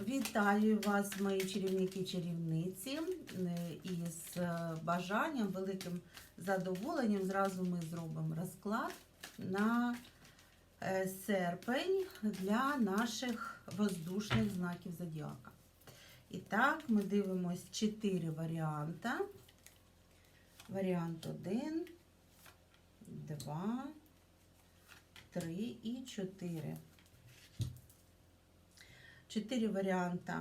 Вітаю вас, мої чарівники чарівниці, Е, із е, бажанням, великим задоволенням. Зразу ми зробимо розклад на е, серпень для наших воздушних знаків зодіака. І так, ми дивимось 4 варіанти. Варіант 1, 2, 3 і 4. Чотири варіанти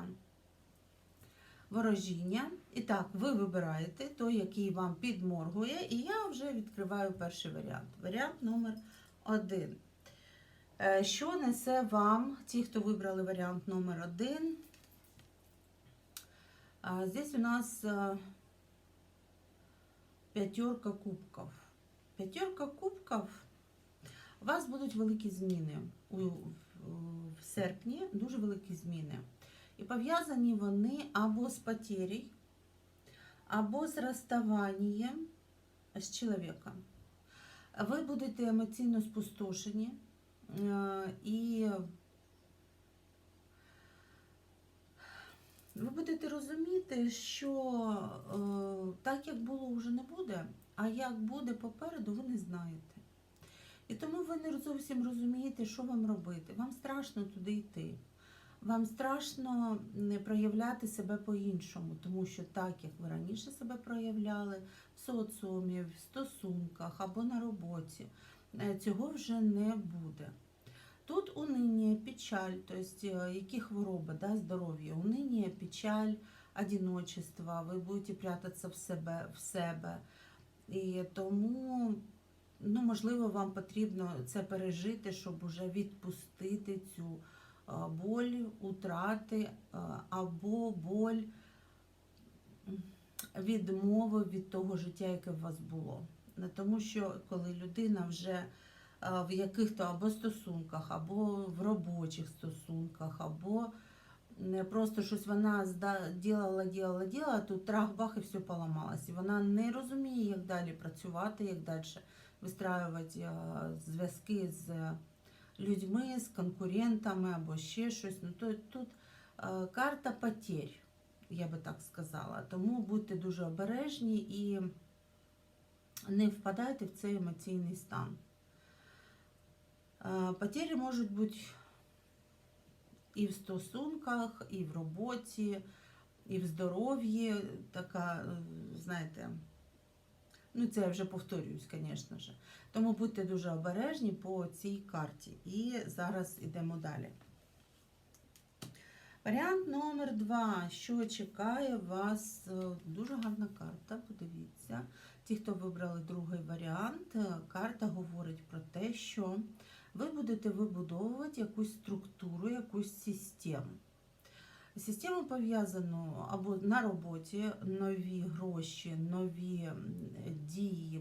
ворожіння. І так, ви вибираєте той, який вам підморгує, і я вже відкриваю перший варіант. Варіант номер один. Е, Що несе вам, ті, хто вибрали варіант номер один? Здесь у нас е, п'ятерка кубків. П'ятерка кубків. У вас будуть великі зміни у, в серпні, дуже великі зміни. І пов'язані вони або з потерей, або з розставанням з чоловіком. Ви будете емоційно спустошені е, і ви будете розуміти, що е, так, як було, вже не буде, а як буде попереду, ви не знаєте. І тому ви не зовсім розумієте, що вам робити. Вам страшно туди йти. Вам страшно не проявляти себе по-іншому, тому що так, як ви раніше себе проявляли в соціумі, в стосунках або на роботі, е, цього вже не буде. Тут уныние, печаль, то есть э, які хвороби, да, здоров'я, уныние, печаль, одиночество, ви будете прятатися в себе, в себе. І тому ну, можливо, вам потрібно це пережити, щоб уже відпустити цю боль, утрати або боль відмови від того життя, яке в вас було. Тому що коли людина вже в яких-то або стосунках, або в робочих стосунках, або не просто щось вона ділала, ділала, тут трах-бах і все поламалось. І вона не розуміє, як далі працювати, як далі вистраювати зв'язки з людьми, з конкурентами або ще щось. Ну, то, тут е, карта потерь, я би так сказала. Тому будьте дуже обережні і не впадайте в цей емоційний стан. Е, Потери можуть бути і в стосунках, і в роботі, і в здоров'ї. Така, е, знаєте, ну це я вже повторююсь, звісно ж. Тому будьте дуже обережні по цій карті. І зараз йдемо далі. Варіант номер два. Що чекає вас? Е, Дуже гарна карта, подивіться. Ті, хто вибрали другий варіант, е, карта говорить про те, що ви будете вибудовувати якусь структуру, якусь систему. Систему пов'язану або на роботі нові гроші, нові дії,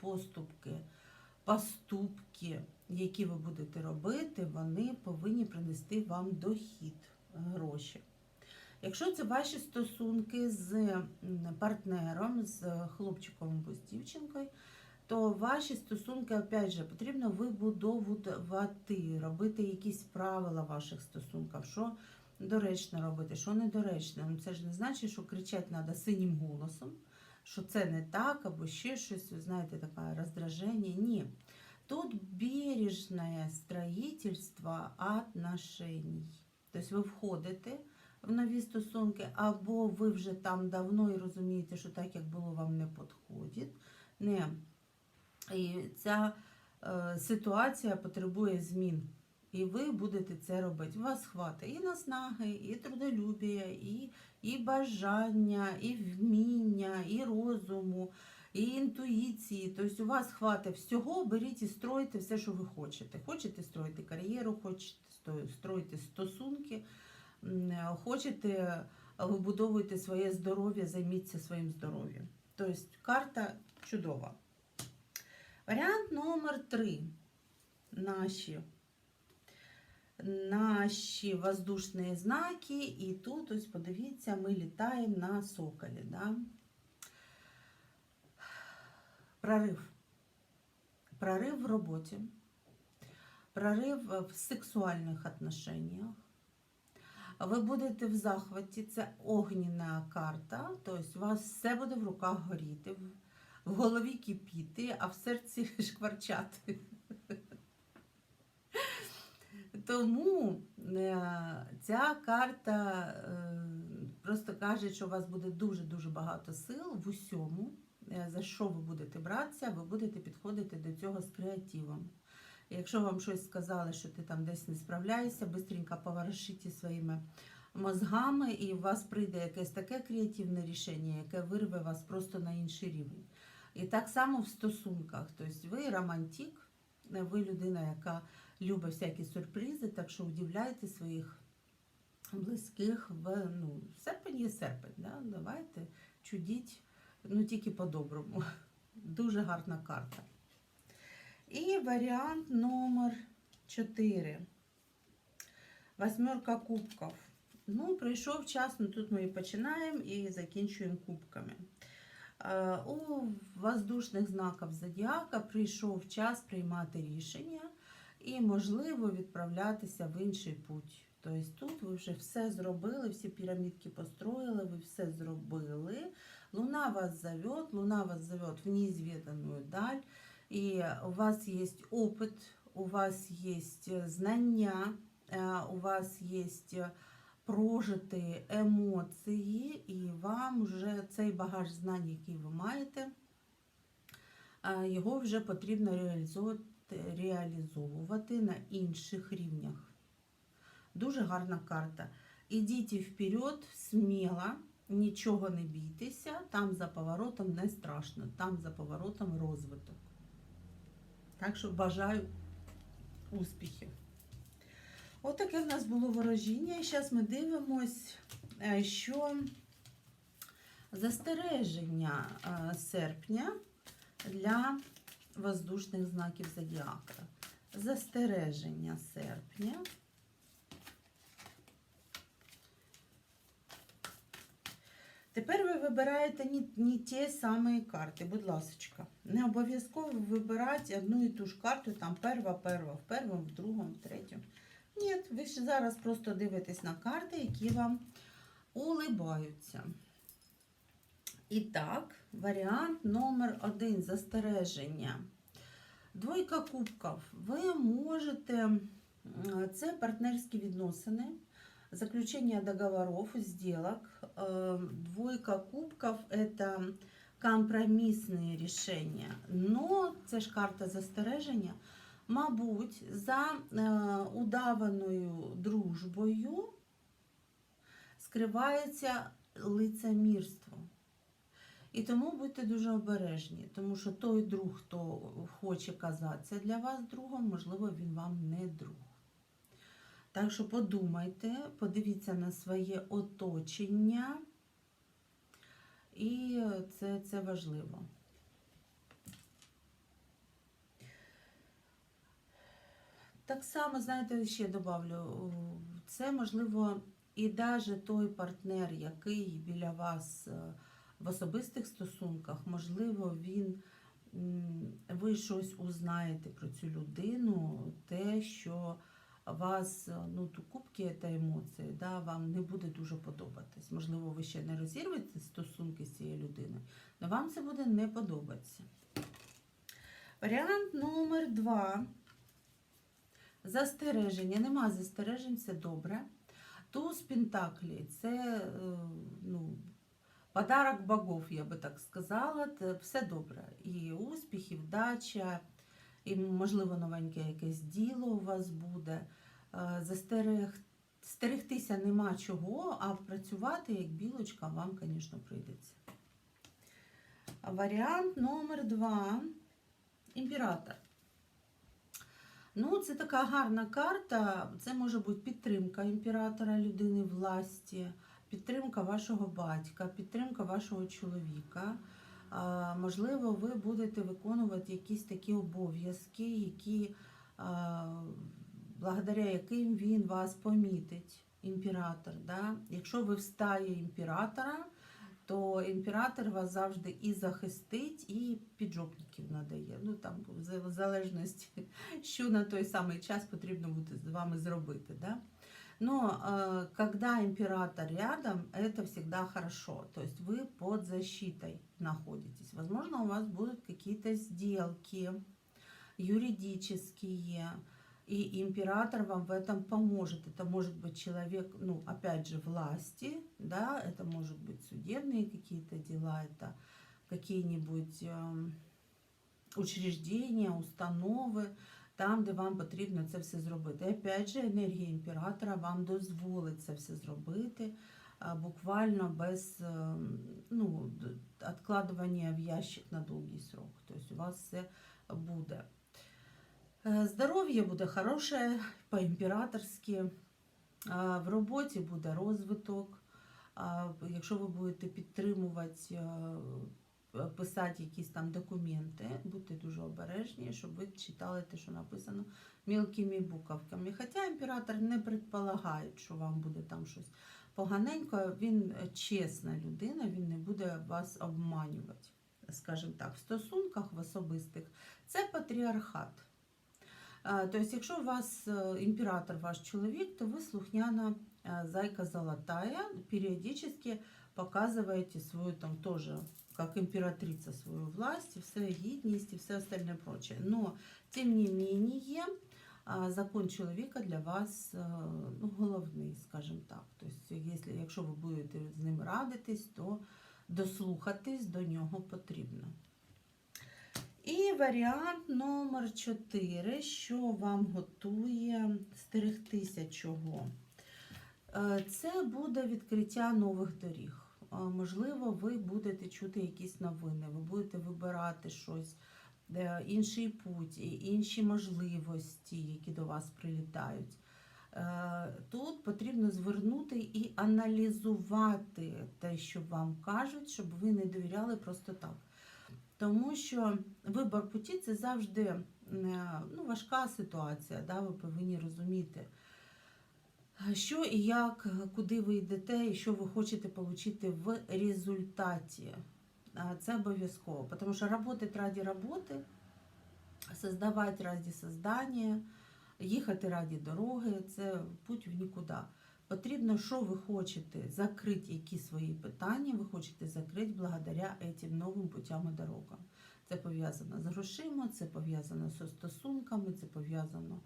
поступки, поступки, які ви будете робити, вони повинні принести вам дохід, гроші. Якщо це ваші стосунки з партнером, з хлопчиком або з дівчинкою, то ваші стосунки, опять же, потрібно вибудовувати, робити якісь правила ваших стосунків, що доречно робити, що недоречно. Ну, це ж не значить, що кричати треба синім голосом, що це не так, або ще щось, ви знаєте, таке роздраження. Ні. Тут бережне строїтельство отношений. Тобто ви входите в нові стосунки, або ви вже там давно і розумієте, що так, як було, вам не підходить. Не. І ця е, ситуація потребує змін. І ви будете це робити. У вас хватить і наснаги, і трудолюбія, і, і бажання, і вміння, і розуму, і інтуїції. Тобто у вас хватить всього, беріть і стройте все, що ви хочете. Хочете строїти кар'єру, хочете строїти стосунки, хочете вибудовуйте своє здоров'я, займіться своїм здоров'ям. Тобто карта чудова. Варіант номер три. Наші наші воздушні знаки, і тут, ось подивіться, ми літаємо на соколі. Да? Прорив. Прорив в роботі, прорив в сексуальних отношениях, Ви будете в захваті, це огняна карта, тобто у вас все буде в руках горіти, в голові кипіти, а в серці шкварчати. Тому е, ця карта е, просто каже, що у вас буде дуже-дуже багато сил в усьому, е, за що ви будете братися, ви будете підходити до цього з креативом. Якщо вам щось сказали, що ти там десь не справляєшся, бистренько поворошіть своїми мозгами, і у вас прийде якесь таке креативне рішення, яке вирве вас просто на інший рівень. І так само в стосунках. Тобто ви романтик, ви людина, яка любить всякі сюрпризи, так що удивляйте своїх близьких в ну, серпень є серпень. Да? Давайте чудіть, ну тільки по-доброму. Дуже гарна карта. І варіант номер 4. Восьмерка кубків. Ну, прийшов час, ну тут ми і починаємо і закінчуємо кубками. Е, У воздушних знаків зодіака прийшов час приймати рішення і, можливо, відправлятися в інший путь. Тобто тут ви вже все зробили, всі пірамідки построїли, ви все зробили. Луна вас зовет, Луна вас зовет в неизведанную даль. И у вас есть опыт, у вас есть знання, е, у вас есть прожиті емоції, і вам вже цей багаж знань, який ви маєте, його вже потрібно реалізовувати, реалізовувати на інших рівнях. Дуже гарна карта. Ідіть вперед, сміло, нічого не бійтеся, там за поворотом не страшно, там за поворотом розвиток. Так що бажаю успіхів. Отаке в нас було ворожіння. І зараз ми дивимось, е, що застереження е, серпня для воздушних знаків зодіака. Застереження серпня. Тепер ви вибираєте не, не ті самі карти, будь ласка. Не обов'язково вибирати одну і ту ж карту, там перва, перва, в першому, в другому, в третьому. Ні, ви ж зараз просто дивитесь на карти, які вам улибаються. І так, варіант номер один застереження. Двойка кубків. Ви можете, це партнерські відносини, заключение договоров, сделок. Э, Двойка кубков – это компромісні рішення. Но це ж карта застереження. Мабуть, за е, удаваною дружбою скривається лицемірство. І тому будьте дуже обережні, тому що той друг, хто хоче казатися для вас другом, можливо, він вам не друг. Так що подумайте, подивіться на своє оточення, і це, це важливо. Так само, знаєте, ще добавлю, це можливо і навіть той партнер, який біля вас е, в особистих стосунках, можливо, він ви щось узнаєте про цю людину, те, що вас, ну, ту кубки та емоції, да, вам не буде дуже подобатись. Можливо, ви ще не розірвете стосунки з цією людиною, але вам це буде не подобатися. Варіант номер два. Застереження. Нема застережень, це добре. Туз Пентаклі це е, ну, подарок богов, я би так сказала. Це все добре. І успіх, і вдача, і, можливо, новеньке якесь діло у вас буде. Е, Стерегтися нема чого, а працювати як білочка вам, звісно, прийдеться. Варіант номер два. Імператор. Ну, це така гарна карта. Це може бути підтримка імператора, людини власті, підтримка вашого батька, підтримка вашого чоловіка. Можливо, ви будете виконувати якісь такі обов'язки, які, благодаря яким він вас помітить, імператор. Да? Якщо ви в стаї імператора, то імператор вас завжди і захистить, і піджопників надає. Ну там в залежності, що на той самий час потрібно буде з вами зробити. Да? Но э, когда император рядом, это всегда хорошо. То есть вы под защитой находитесь. Возможно, у вас будут какие-то сделки юридические, и император вам в этом поможет. Это может быть человек, ну, опять же, власти, да, это может быть судебные какие-то дела, это какие-нибудь ем, учреждения, установи, там, де вам потрібно це все зробити. Опять же, енергія імператора вам дозволить це все зробити буквально без ем, ну, відкладування в ящик на довгий срок. Тобто у вас все буде. Е, Здоров'я буде хороше, по-імператорськи. В роботі буде розвиток. Якщо ви будете підтримувати, е, писати якісь там документи, будьте дуже обережні, щоб ви читали те, що написано мілкими буковками. Хоча імператор не предполагає, що вам буде там щось поганенько, він е, чесна людина, він не буде вас обманювати. Скажімо так, в стосунках в особистих це патріархат. Тобто, якщо у вас е, імператор ваш чоловік, то ви слухняна е, зайка золотая, періодично показуєте свою там тоже, как императрица, свою власть, и все гідність і все остальне прочее. Но, тем не менее, закон чоловіка для вас е, ну, головний, скажімо так. Тобто, якщо, якщо ви будете з ним радитись, то дослухатись до нього потрібно. І варіант номер 4, що вам готує стерегтися чого. Е, Це буде відкриття нових доріг. Можливо, ви будете чути якісь новини, ви будете вибирати щось, е, інший путь, інші можливості, які до вас прилітають. Е, Тут потрібно звернути і аналізувати те, що вам кажуть, щоб ви не довіряли просто так. Тому що вибор путі це завжди е, ну, важка ситуація. Да? Ви повинні розуміти, що і як, куди ви йдете, і що ви хочете отримати в результаті. Це обов'язково. Тому що працювати раді роботи, создавати раді создання, їхати раді дороги це путь в нікуди. Потрібно, що ви хочете закрити, які свої питання ви хочете закрити благодаря цим новим путям і дорогам. Це пов'язано з грошима, це пов'язано зі стосунками, це пов'язано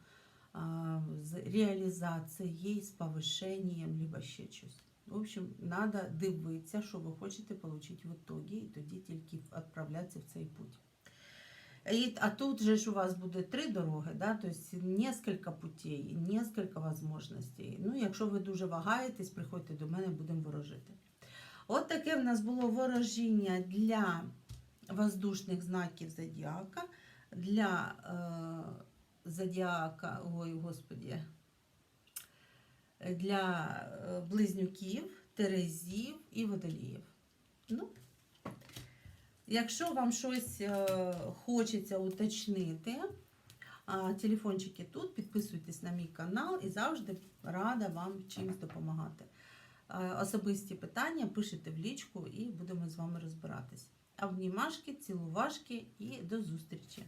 з реалізацією, з повишенням, либо ще щось. В общем, треба дивитися, що ви хочете отримати в итоге, і тоді тільки відправлятися в цей путь. І, а тут же ж у вас буде три дороги, да? тобто несколько путей, несколько возможностей. Ну, якщо ви дуже вагаєтесь, приходьте до мене, будемо ворожити. От таке в нас було ворожіння для воздушних знаків зодіака, для е, зодіака, ой, господі, для е, близнюків, терезів і водоліїв. Ну, Якщо вам щось е, хочеться уточнити, телефончики тут, підписуйтесь на мій канал і завжди рада вам чимось допомагати. Е, Особисті питання пишете в лічку і будемо з вами розбиратись. Обнімашки, цілувашки і до зустрічі!